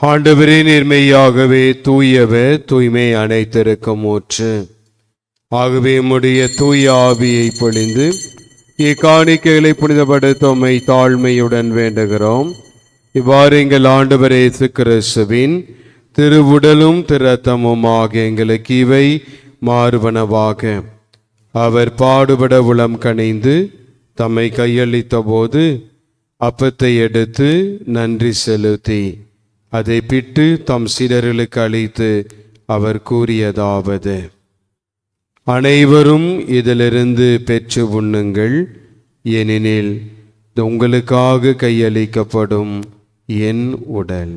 ஆண்டவரே நேர்மையாகவே தூயவர் தூய்மை அனைத்திருக்கும் ஊற்று. ஆகவே உம்முடைய தூய ஆவியை பொழிந்து இக்காணிக்கைகளை புனிதப்படுத்தமை தாழ்மையுடன் வேண்டுகிறோம். இவ்வாறு எங்கள் ஆண்டவர் இயேசு கிறிஸ்துவின் திருவுடலும் திருத்தமும் ஆகிய எங்களுக்கு இவை மாறுவனவாக. அவர் பாடுபட உளம் கணிந்து தம்மை கையளித்த போது அப்பத்தை எடுத்து நன்றி செலுத்தி. அதை பிட்டு தம் சிலர்களுக்கு அளித்து அவர் கூறியதாவது அனைவரும் இதிலிருந்து பெற்று உண்ணுங்கள். ஏனெனில் இது உங்களுக்காக கையளிக்கப்படும் என் உடல்.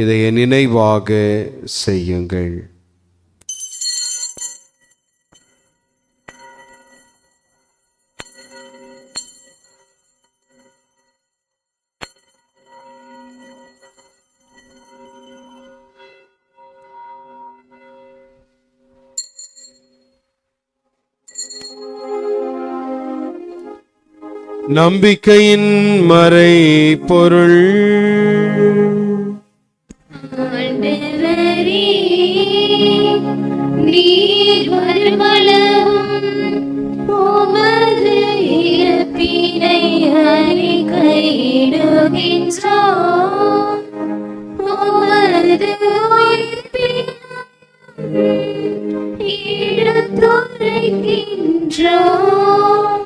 இதை நினைவாக செய்யுங்கள். நம்பிக்கையின் மறை பொருள் ஆண்டவரே, நீர் உமது அறிக்கையிடுகின்றோம். உமது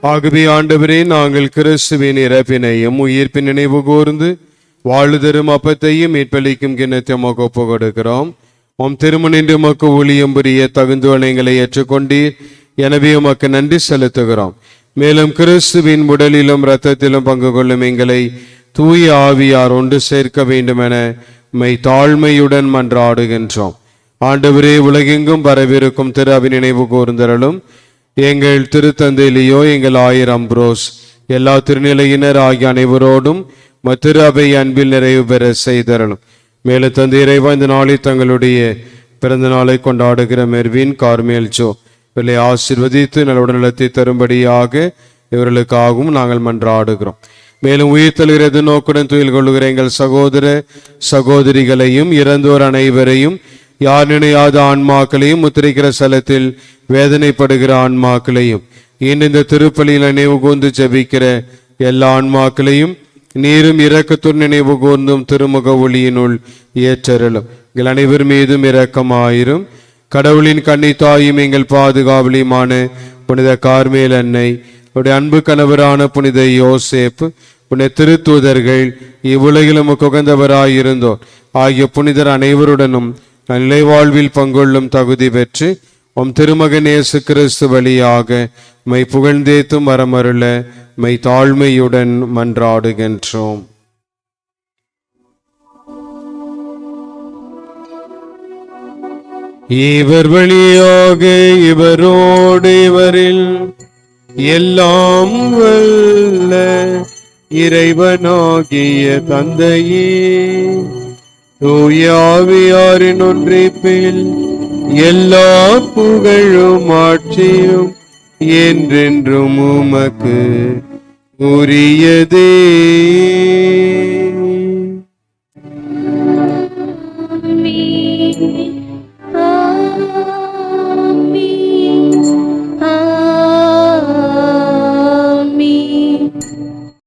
ஆகவே ஆண்டவரே நாங்கள் கிறிஸ்துவின் இறப்பினையும் உயிர்ப்பின் நினைவு கூர்ந்து வாழுதரும் அப்பத்தையும் மீட்பளிக்கும் கிண்ணத்தை உமக்கு ஒப்பு கொடுக்கிறோம் உம் திருமணின்று உமக்கு ஊழியம் புரிய தகுந்த வளங்களை ஏற்றுக்கொண்டீர். எனவே உமக்கு நன்றி செலுத்துகிறோம். மேலும் கிறிஸ்துவின் உடலிலும் இரத்தத்திலும் பங்கு கொள்ளும் எங்களை தூய ஆவியார் ஒன்று சேர்க்க வேண்டும் என மை தாழ்மையுடன் மன்றாடுகின்றோம். ஆண்டவரே உலகெங்கும் வரவிருக்கும் திரு அவி நினைவு கூர்ந்தரலும் எங்கள் திருத்தந்தையிலேயோ எங்கள் ஆயிரம் புரோஸ் எல்லா திருநிலையினர் ஆகிய அனைவரோடும் மதுராவை அவை அன்பில் நிறைவு பெற செய்தரலும். மேலும் தந்த இறைவா இந்த நாளில் தங்களுடைய பிறந்த நாளை கொண்டாடுகிற மெர்வின் கார்மேல் ஜோ இவர்களை ஆசிர்வதித்து நல நலத்தை தரும்படியாக இவர்களுக்காகவும் நாங்கள் மன்றாடுகிறோம். மேலும் உயிர் தழுகிறது நோக்குடன் துயில் கொள்ளுகிற எங்கள் சகோதர சகோதரிகளையும் இறந்தோர் அனைவரையும் யார் நினையாத ஆன்மாக்களையும் முத்திரைக்கிற ஸ்தலத்தில் வேதனைப்படுகிற ஆன்மாக்களையும் இன்று இந்த திருப்பலியில் நினைவு கூர்ந்து ஜெபிக்கிற எல்லா ஆன்மாக்களையும் நீரும் இரக்கத்துடன் நினைவு கூர்ந்தும் திருமுக ஒளியினுள் ஏற்றருளும். எங்கள் அனைவர் மீதும் இரக்கமாயிரும். கடவுளின் கண்ணி தாயும் எங்கள் பாதுகாவலியுமான புனித கார்மேல் அன்னை உடைய அன்பு கணவரான புனித யோசேப்பு புனித திருத்தூதர்கள் இவ்வுலகிலும் குகந்தவராயிருந்தோர் ஆகிய புனிதர் அனைவருடனும் நிலை வாழ்வில் பங்கொள்ளும் தகுதி பெற்று உம் திருமகன் இயேசு கிறிஸ்து வழியாக மை புகழ்ந்தேத்தும் வரமருள மை தாழ்மையுடன் மன்றாடுகின்றோம். இவர் வழியாக இவரோடு இவரில் எல்லாம் வல்ல இறைவனாகிய தந்தையே தூயாவியாரின் ஒன்றிப்பில் எல்லா புகழும் ஆட்சியும் என்றென்றும் உமக்கு உரியதே.